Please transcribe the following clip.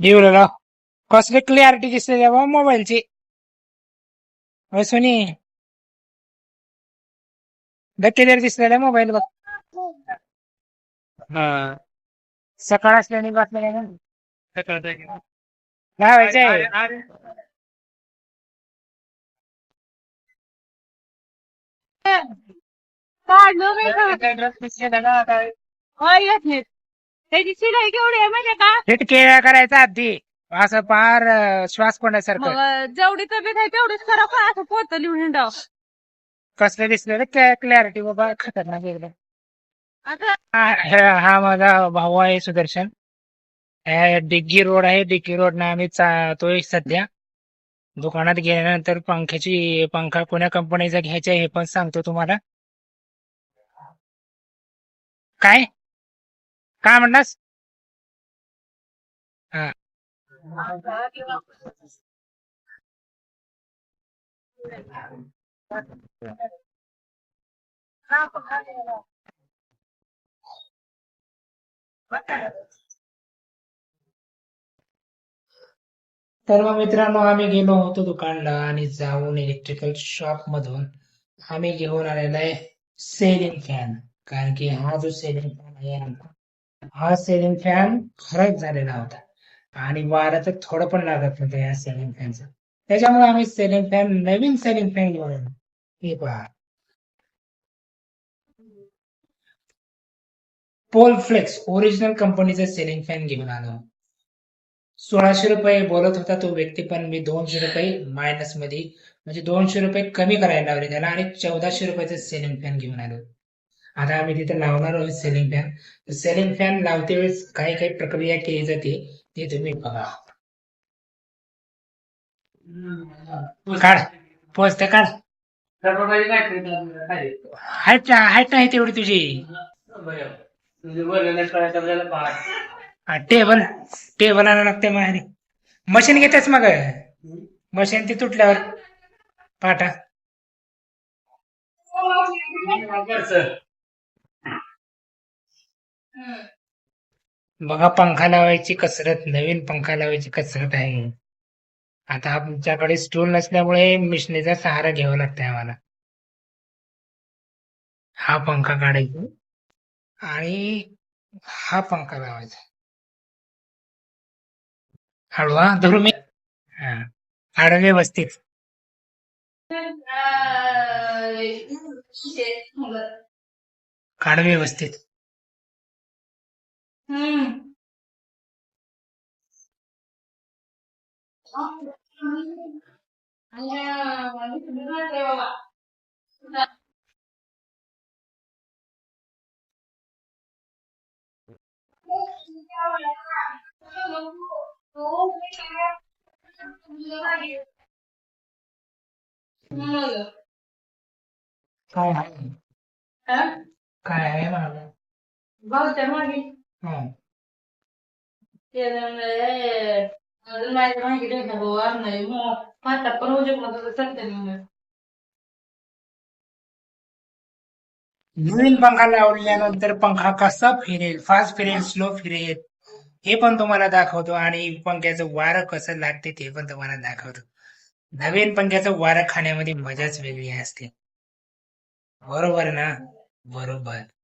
दिवलेला कसली क्लिअरिटी दिसते तेव्हा मोबाईलची सोनी क्लिअर दिसलेला मोबाईल बघ हा सकाळ असल्याने बातम्या काय ना लावायचंय काढलं मी. त्याची शिलाई केवढी आहे माहितीये का? केळ्या करायचा आधी. असं पार अं, श्वास कोंडासारखं. मग जेवढी तब्येत आहे तेवढीच करा का असं पोत लिहून हिंडाव कसलं दिसलं क्लॅरिटी बाबा खतरनाक एकदम. आता हा हा- हा माझा भाऊ आहे सुदर्शन. हे डिग्गी रोड आहे डिग्गी रोड ना आम्ही जातोय सध्या. दुकानात गेल्यानंतर पंख्याची पंखा कोण्या कंपनीचा घ्यायचा हे पण सांगतो तुम्हाला. काय? काय म्हणलास? हा तर मग मित्रांनो आम्ही गेलो होतो दुकानला आणि जाऊन इलेक्ट्रिकल शॉप मधून आम्ही घेऊन आलेला आहे सेलिंग फॅन कारण की हा जो सेलिंग फॅन आहे आमचा हा सेलिंग फॅन खराब झालेला होता. आणि वारा तर थोडं पण लागत नव्हतं या सेलिंग फॅनचं. त्याच्यामुळे आम्ही सेलिंग फॅन नवीन सेलिंग फॅन घेऊन आलो. हे पहा पोलफ्लेक्स ओरिजिनल कंपनीचा सेलिंग फॅन घेऊन आलो. सोळाशे रुपये बोलत होता तो व्यक्ती पण मी दोनशे रुपये मायनसमध्ये म्हणजे दोनशे रुपये कमी करायला लावले त्याला आणि चौदाशे रुपयाचा सेलिंग फॅन घेऊन आलो. आता आम्ही तिथे लावणार आहोत सेलिंग फॅन सेलिंग फॅन लावते वेळेस काही काही प्रक्रिया केली जाते ते तुम्ही बघा. काढ. पोचते काढ. हायट नाही तेवढी तुझी. टेबल टेबल आणावं लागते माहेरी मशीन घेतेस मग? मशीन ती तुटल्यावर. पाटा बघा पंखा लावायची कसरत नवीन पंखा लावायची कसरत आहे. आता आमच्याकडे स्टूल नसल्यामुळे मिशनीचा सहारा घ्यावा लागतंय आम्हाला. हा पंखा काढायचा आणि हा पंखा लावायचा. हळवा धरू मी हा आड व्यवस्थित काढ व्यवस्थित हम्म. काय आहे काय आहे मला भाऊच्या मागे हं. ते माझ्या भाऊ नाही पण होऊ सत्य नवीन पंखा लावल्यानंतर पंखा कसा फिरेल? फास्ट फिरेल स्लो फिरेल? हे पण तुम्हाला दाखवतो. आणि पंख्याचं वारं कसं लागते ते पण तुम्हाला दाखवतो. नवीन पंख्याचं वारं खाण्यामध्ये मजाच वेगळी असते. बरोबर ना? बरोबर.